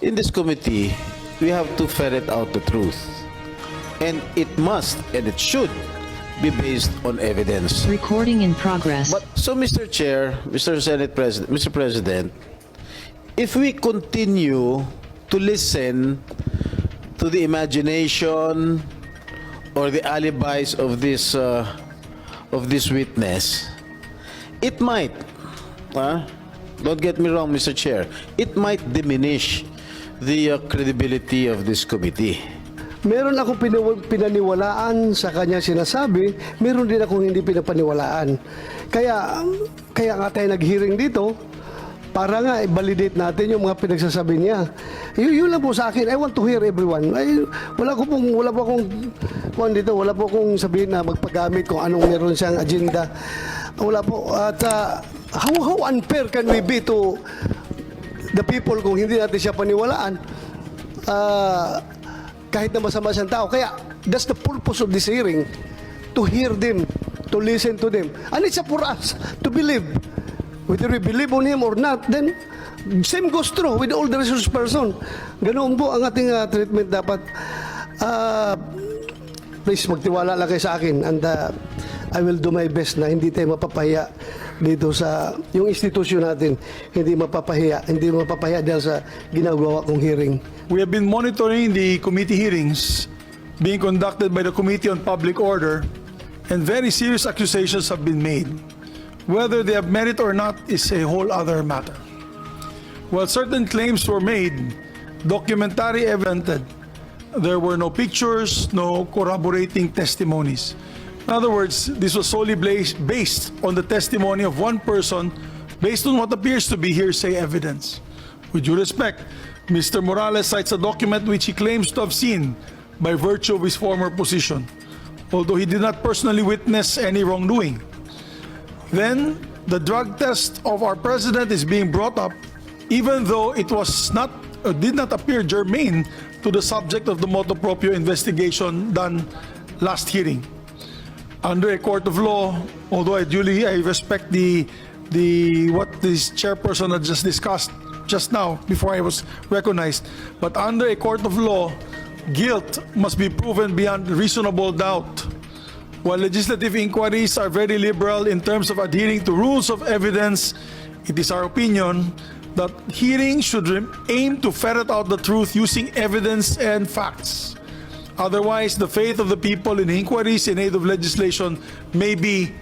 In this committee, we have to ferret out the truth. And it must and it should be based on evidence. Recording in progress. But so, Mr. Chair, Mr. Senate President, Mr. President, if we continue to listen to the imagination or the alibis of this uh, of this witness, it might, huh? don't get me wrong, Mr. Chair, it might diminish the uh, credibility of this committee. Meron akong pinaniwalaan sa kanya sinasabi, meron din akong hindi pinapaniwalaan. Kaya, kaya nga tayo nag-hearing dito, para nga i-validate natin yung mga pinagsasabi niya. Y- yun lang po sa akin. I want to hear everyone. Ay, wala ko pong, wala po akong, kung dito, wala po akong sabihin na magpagamit kung anong meron siyang agenda. Wala po. At ah, how, how unfair can we be to the people kung hindi natin siya paniwalaan? Ah, kahit na masama siyang tao. Kaya, that's the purpose of this hearing. To hear them, to listen to them. And it's up for us to believe. Whether we believe on him or not, then same goes true with all the resource person. Ganoon po ang ating ah, treatment dapat. Ah, please, magtiwala lang kayo sa akin. And ah, I will do my best na hindi tayo mapapahiya dito sa yung institusyon natin. Hindi mapapahiya. Hindi mapapahiya dahil sa ginagawa kong hearing. We have been monitoring the committee hearings being conducted by the Committee on Public Order, and very serious accusations have been made. Whether they have merit or not is a whole other matter. While certain claims were made, documentary evidence, there were no pictures, no corroborating testimonies. In other words, this was solely based on the testimony of one person based on what appears to be hearsay evidence. With due respect, Mr. Morales cites a document which he claims to have seen by virtue of his former position, although he did not personally witness any wrongdoing. Then, the drug test of our president is being brought up, even though it was not, uh, did not appear germane to the subject of the motu proprio investigation done last hearing. Under a court of law, although I duly I respect the the what this chairperson had just discussed just now before I was recognized, but under a court of law, guilt must be proven beyond reasonable doubt. While legislative inquiries are very liberal in terms of adhering to rules of evidence, it is our opinion that hearings should aim to ferret out the truth using evidence and facts. Otherwise, the faith of the people in inquiries in aid of legislation may be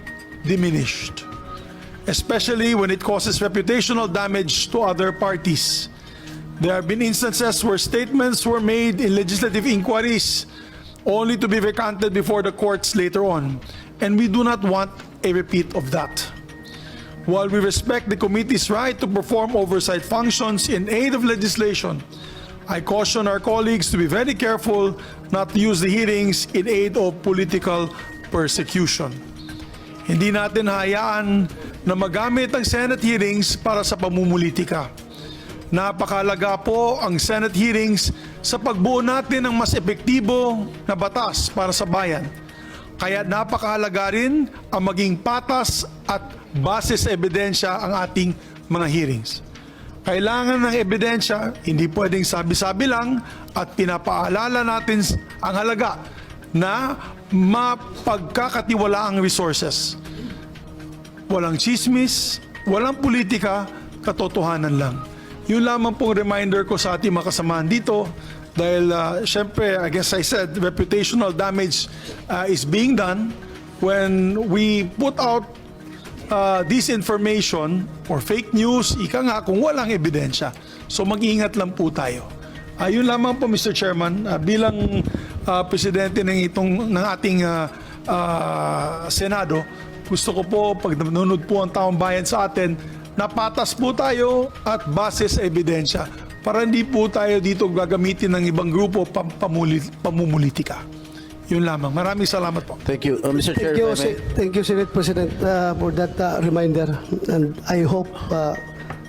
diminished, especially when it causes reputational damage to other parties. There have been instances where statements were made in legislative inquiries only to be recanted before the courts later on, and we do not want a repeat of that. While we respect the committee's right to perform oversight functions in aid of legislation, I caution our colleagues to be very careful not to use the hearings in aid of political persecution. Hindi natin hayaan na magamit ang Senate hearings para sa pamumulitika. Napakalaga po ang Senate hearings sa pagbuo natin ng mas epektibo na batas para sa bayan. Kaya napakahalaga rin ang maging patas at base sa ebidensya ang ating mga hearings. Kailangan ng ebidensya, hindi pwedeng sabi-sabi lang at pinapaalala natin ang halaga na mapagkakatiwala ang resources. Walang chismis, walang politika, katotohanan lang. Yun lamang pong reminder ko sa ating mga kasamahan dito dahil uh, syempre, I guess I said, reputational damage uh, is being done when we put out uh, disinformation or fake news, ika nga kung walang ebidensya. So mag-ingat lang po tayo. Ayun lamang po Mr. Chairman, uh, bilang uh, presidente ng itong ng ating uh, uh, Senado, gusto ko po pag nanonood po ang taong bayan sa atin, napatas po tayo at base sa ebidensya para hindi po tayo dito gagamitin ng ibang grupo pam, pamumulitika. Yun lamang. Maraming salamat po. Thank you. Uh, Mr. Chair, Thank you, if I may- Se- thank you, Senate President, uh, for that uh, reminder. And I hope uh,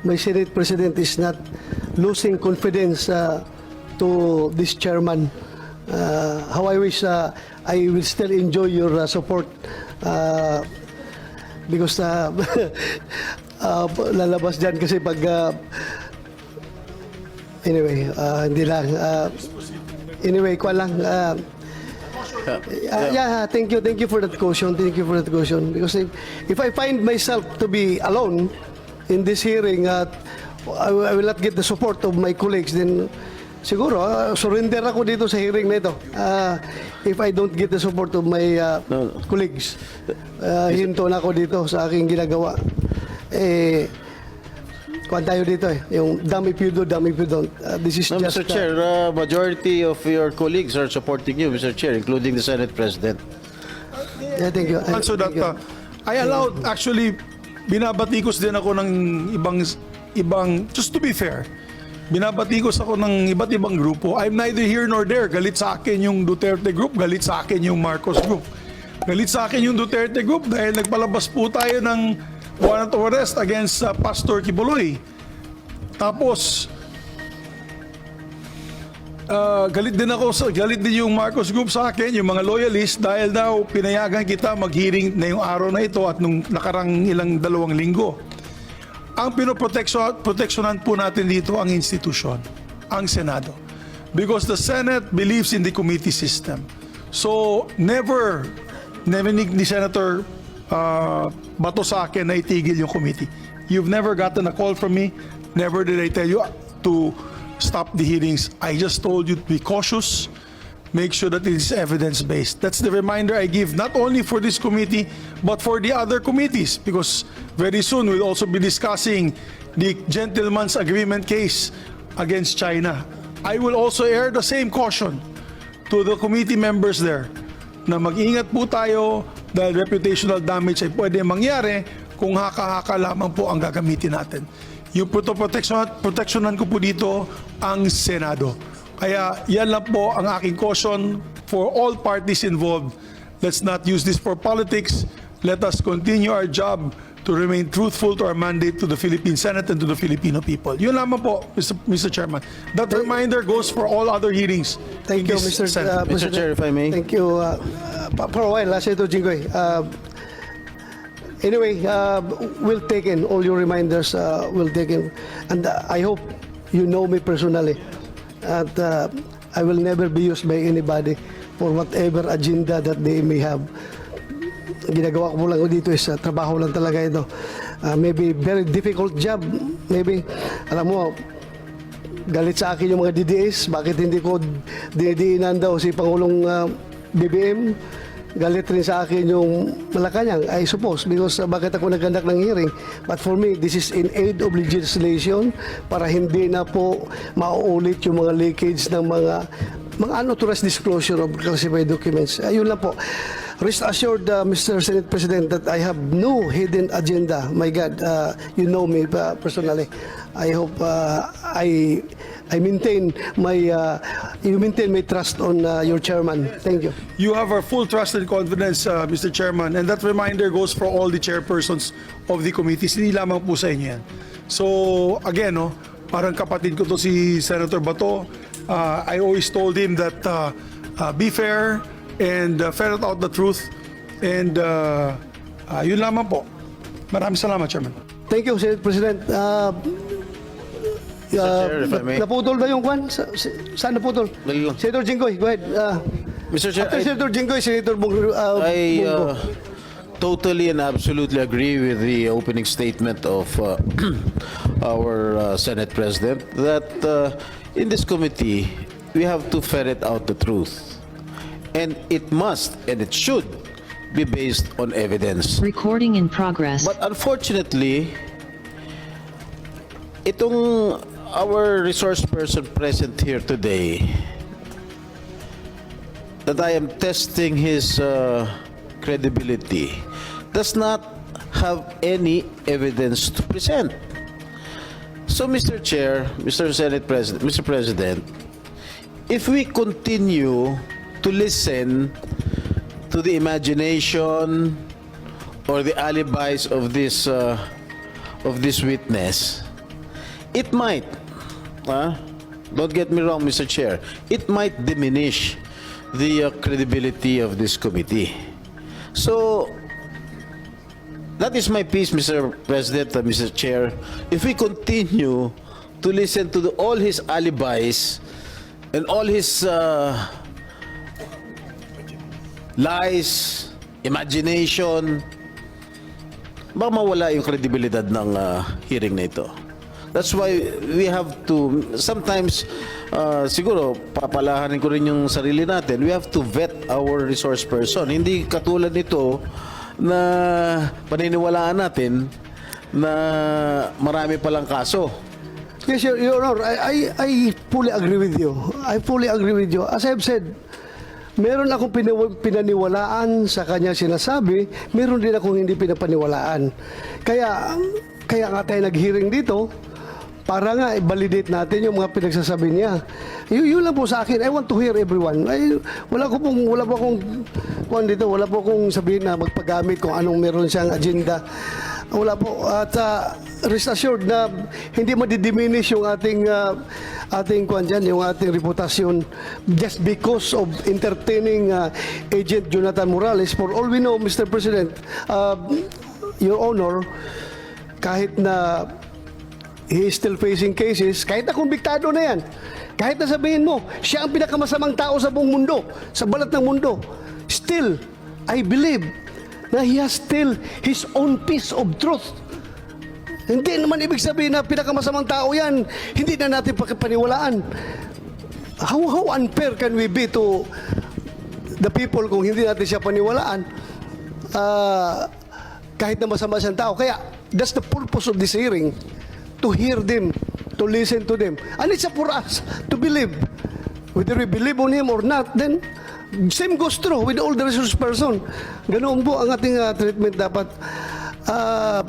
my Senate President is not losing confidence uh, to this chairman. Uh, how I wish uh, I will still enjoy your uh, support uh, because uh, uh, lalabas dyan kasi pag uh, Anyway, ah, hindi lang. ah, anyway, kwa lang. ah, ah, yeah, thank you, thank you for that caution, thank you for that caution. Because if, if I find myself to be alone in this hearing, at I, will- I will not get the support of my colleagues, then siguro, ah, surrender ako dito sa hearing na ito. Ah, if I don't get the support of my ah, No. colleagues, ah, hinto na ako dito sa aking ginagawa. Eh, Kuhan tayo dito eh. Yung dumb if you do, dumb if you don't. Uh, this is No, just... Mr. Chair, uh, majority of your colleagues are supporting you, Mr. Chair, including the Senate President. yeah, thank you. Also that Thank you. uh, I allowed actually binabatikos din ako ng ibang ibang just to be fair. Binabatikos ako ng iba't ibang grupo. I'm neither here nor there. Galit sa akin yung Duterte group, galit sa akin yung Marcos group. Galit sa akin yung Duterte group dahil nagpalabas po tayo ng warrant of arrest against uh, Pastor Kibuloy. Tapos Ah, galit din ako sa galit din yung Marcos Group sa akin, yung mga loyalist dahil daw pinayagan kita mag-hearing na yung araw na ito at nung nakarang ilang dalawang linggo. Ang pinoproteksyon proteksyonan po natin dito ang institusyon, ang Senado. Because the Senate believes in the committee system. So, never, never ni Senator uh, Bato sa akin na itigil yung committee. You've never gotten a call from me. Never did I tell you to stop the hearings. I just told you to be cautious. Make sure that it is evidence-based. That's the reminder I give not only for this committee, but for the other committees. Because very soon we'll also be discussing the gentleman's agreement case against China. I will also air the same caution to the committee members there na mag-ingat po tayo dahil reputational damage ay pwede mangyari kung haka-haka lamang po ang gagamitin natin. Yung protection, protectionan ko po dito ang Senado. Kaya yan lang po ang aking caution for all parties involved. Let's not use this for politics. Let us continue our job to remain truthful to our mandate to the Philippine Senate and to the Filipino people. Yun lamang po, Mr. Mr. Chairman. That reminder goes for all other hearings. Thank you, Mr. Uh, Mr. Chair, if I may. Thank you. Uh, for a while, uh, Senator Jinggoy. Uh, anyway, uh, we'll take in all your reminders. Uh, we'll take in. And uh, I hope you know me personally. At uh, I will never be used by anybody for whatever agenda that they may have. ginagawa ko lang dito is uh, trabaho lang talaga ito. Uh, maybe very difficult job. Maybe, alam mo, galit sa akin yung mga DDS. Bakit hindi ko dinidiinan daw si Pangulong uh, BBM? Galit rin sa akin yung Malacanang, I suppose, because uh, bakit ako nagkandak ng hearing. But for me, this is in aid of legislation para hindi na po mauulit yung mga leakage ng mga mga unauthorized disclosure of classified documents. Ayun lang po. Rest assured, uh, Mr. Senate President, that I have no hidden agenda. My God, uh, you know me uh, personally. I hope uh, I I maintain my uh, you maintain my trust on uh, your chairman. Thank you. You have our full trust and confidence, uh, Mr. Chairman, and that reminder goes for all the chairpersons of the committees. Hindi lamang po sa inyo yan. So, again, no, parang kapatid ko to si Senator Bato. Uh, I always told him that uh, uh, be fair and uh, ferret out the truth. And uh, uh, yun lamang po. Maraming salamat, Chairman. Thank you, Senate President. Uh, Chair, if I may. naputol ba yung kwan? Sa, sa- saan naputol? Naging- Senator Jinggoy, go ahead. Uh, Mr. Chair, after I- Senator Jinggoy, Senator Bong, uh, I Bongo. uh, totally and absolutely agree with the opening statement of uh, our uh, Senate President that uh, in this committee we have to ferret out the truth. And it must and it should be based on evidence. Recording in progress. But unfortunately, itong our resource person present here today, that I am testing his uh, credibility, does not have any evidence to present. So, Mr. Chair, Mr. Senate President, Mr. President, if we continue to listen to the imagination or the alibis of this uh, of this witness, it might, uh, don't get me wrong, Mr. Chair, it might diminish the uh, credibility of this committee. So, that is my piece, Mr. President, uh, Mr. Chair. If we continue to listen to the, all his alibis and all his uh, lies, imagination, baka mawala yung kredibilidad ng uh, hearing na ito. That's why we have to, sometimes, uh, siguro, papalahanin ko rin yung sarili natin, we have to vet our resource person. Hindi katulad nito na paniniwalaan natin na marami palang kaso. Yes, Your, Your Honor, I, I, I fully agree with you. I fully agree with you. As I've said, meron akong pinaniwalaan sa kanya sinasabi, meron din akong hindi pinapaniwalaan. Kaya, kaya nga tayo nag-hearing dito, para nga i-validate natin yung mga pinagsasabi niya. Y- yun lang po sa akin. I want to hear everyone. Ay, wala ko pong wala po akong kuan dito, wala po akong sabihin na magpagamit kung anong meron siyang agenda. Wala po at uh, rest assured na hindi madidiminish yung ating uh, ating kuan dyan, yung ating reputasyon just because of entertaining uh, Agent Jonathan Morales. For all we know, Mr. President, uh, Your Honor, kahit na he still facing cases, kahit na kumbiktado na yan, kahit na sabihin mo, siya ang pinakamasamang tao sa buong mundo, sa balat ng mundo, still, I believe na he has still his own piece of truth. Hindi naman ibig sabihin na pinakamasamang tao yan, hindi na natin pakipaniwalaan. How, how unfair can we be to the people kung hindi natin siya paniwalaan? Ah, kahit na masama siyang tao. Kaya, that's the purpose of this hearing. To hear them, to listen to them. And it's for us to believe. Whether we believe on him or not, then same goes true with all the resource person. Ganoon po ang ating ah, treatment dapat. Ah,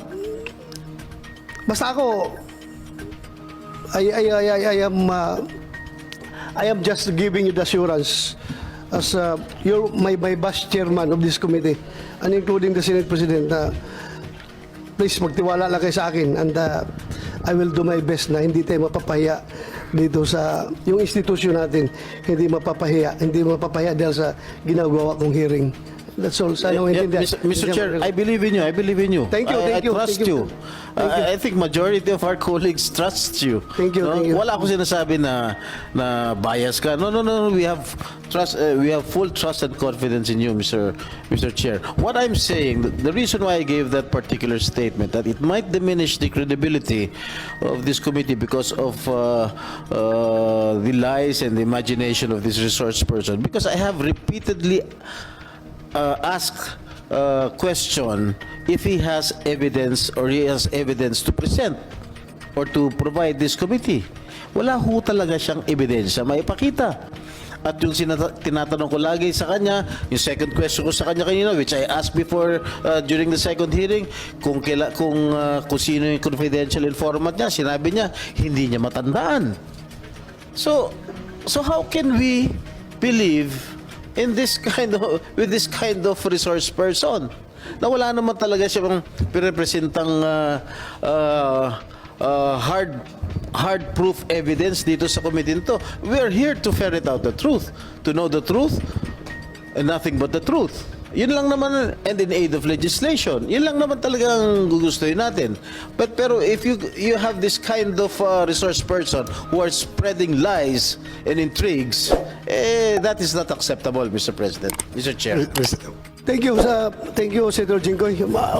basta ako, I, I, I, I, I am uh, I am just giving you the assurance as uh, you're my, my vice chairman of this committee and including the Senate President na please magtiwala lang kayo sa akin and uh, I will do my best na hindi tayo mapapahiya dito sa yung institusyon natin hindi mapapahiya hindi mapapahiya dahil sa ginagawa kong hearing that's all sana Yeah, maintindihan. Mr. Mr. Chair, I believe in you. I believe in you. Thank you, I, thank I you, trust thank you. you. Thank you. I, I think majority of our colleagues trust you. Thank you, thank you. Wala akong sinasabi na na bias ka. No, no, no. We have trust. Uh, we have full trust and confidence in you, Mr. Mr. Chair. What I'm saying, the, the reason why I gave that particular statement that it might diminish the credibility of this committee because of uh, uh, the lies and the imagination of this resource person, because I have repeatedly uh, ask uh, question if he has evidence or he has evidence to present or to provide this committee. Wala ho talaga siyang ebidensya maipakita. At yung sinata- tinatanong ko lagi sa kanya, yung second question ko sa kanya kanina, which I asked before uh, during the second hearing, kung, kaila, kung, uh, kung sino yung confidential informant niya, sinabi niya, hindi niya matandaan. So, so how can we believe in this kind of with this kind of resource person? Na wala naman talaga siyang pirepresentang uh, uh, uh, hard hard proof evidence dito sa committee nito. We are here to ferret out the truth, to know the truth and nothing but the truth. Yun lang naman, and in aid of legislation. Yun lang naman talaga ang gugustuhin natin. But pero if you you have this kind of uh, resource person who are spreading lies and intrigues, eh, that is not acceptable, Mr. President, Mr. Chair. Thank you sa thank you Senator Jinggoy.